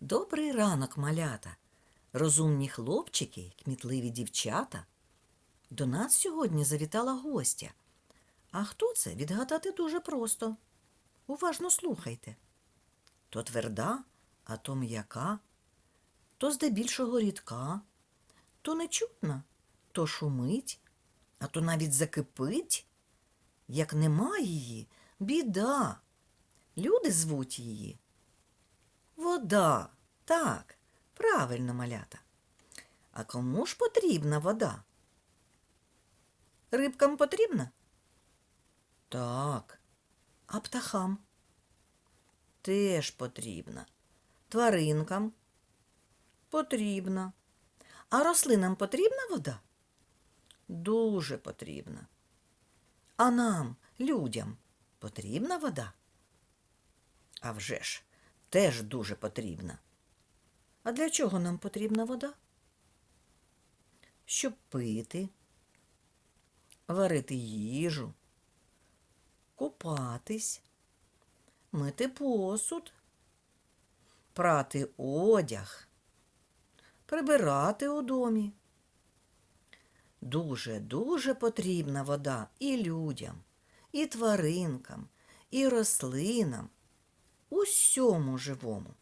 Добрий ранок, малята, розумні хлопчики, кмітливі дівчата. До нас сьогодні завітала гостя. А хто це? Відгадати дуже просто. Уважно слухайте. То тверда, а то м'яка, то здебільшого рідка, то нечутна, то шумить, а то навіть закипить. Як нема її, біда. Люди звуть її Вода. Так, правильно, малята. А кому ж потрібна вода? Рибкам потрібна? Так. А птахам? Теж потрібна. Тваринкам? Потрібна. А рослинам потрібна вода? Дуже потрібна. А нам, людям, потрібна вода? А вже ж, теж дуже потрібна. А для чого нам потрібна вода? Щоб пити, варити їжу, купатись, мити посуд, прати одяг, прибирати у домі. Дуже-дуже потрібна вода і людям, і тваринкам, і рослинам, усьому живому.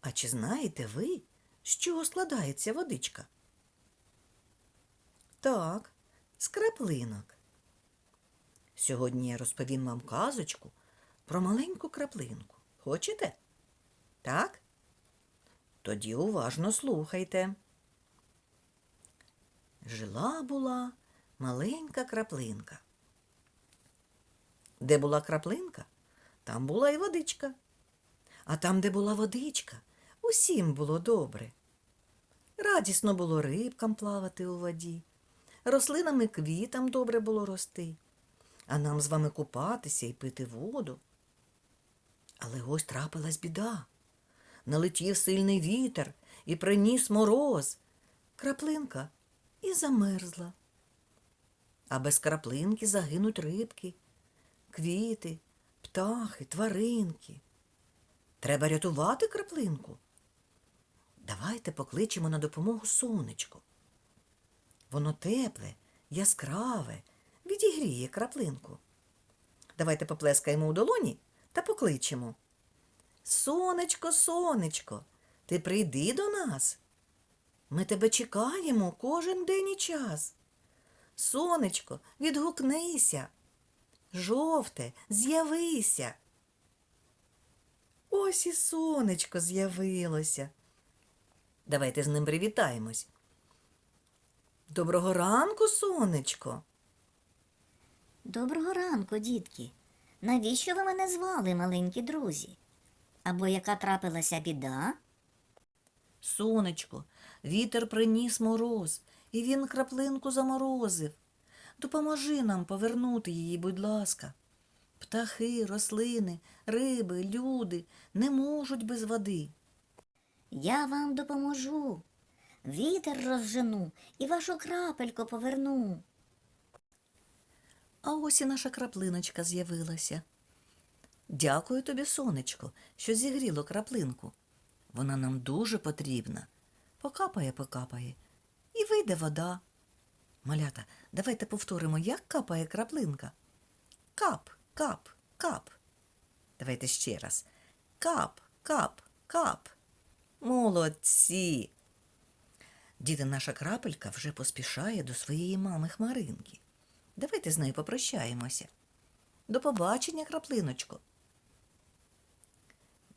А чи знаєте ви, з чого складається водичка? Так, з краплинок. Сьогодні я розповім вам казочку про маленьку краплинку. Хочете? Так? Тоді уважно слухайте. Жила була маленька краплинка. Де була краплинка, там була і водичка. А там, де була водичка, усім було добре. Радісно було рибкам плавати у воді, рослинам і квітам добре було рости, а нам з вами купатися і пити воду. Але ось трапилась біда. Налетів сильний вітер і приніс мороз. Краплинка і замерзла. А без краплинки загинуть рибки, квіти, птахи, тваринки. Треба рятувати краплинку. Давайте покличемо на допомогу сонечко. Воно тепле, яскраве, відігріє краплинку. Давайте поплескаємо у долоні та покличемо. Сонечко, сонечко, ти прийди до нас. Ми тебе чекаємо кожен день і час. Сонечко, відгукнися. Жовте, з'явися. Ось і сонечко з'явилося. Давайте з ним привітаємось. Доброго ранку, сонечко. Доброго ранку, дітки. Навіщо ви мене звали, маленькі друзі? Або яка трапилася біда? Сонечко, вітер приніс мороз, і він краплинку заморозив. Допоможи нам повернути її, будь ласка. Птахи, рослини, риби, люди не можуть без води. Я вам допоможу. Вітер розжену і вашу крапельку поверну. А ось і наша краплиночка з'явилася. Дякую тобі, сонечко, що зігріло краплинку. Вона нам дуже потрібна. Покапає, покапає, і вийде вода. Малята, давайте повторимо, як капає краплинка. Кап, кап, кап. Давайте ще раз. Кап, кап, кап. Молодці. Діти, наша крапелька вже поспішає до своєї мами Хмаринки. Давайте з нею попрощаємося. До побачення, краплиночко.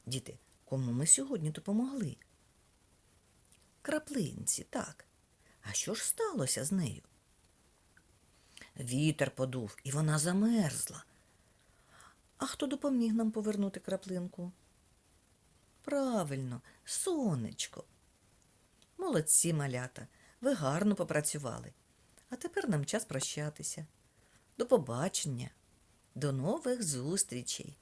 Діти, кому ми сьогодні допомогли? Краплинці, так. А що ж сталося з нею? Вітер подув, і вона замерзла. А хто допоміг нам повернути краплинку? Правильно, сонечко. Молодці, малята, ви гарно попрацювали. А тепер нам час прощатися. До побачення, до нових зустрічей.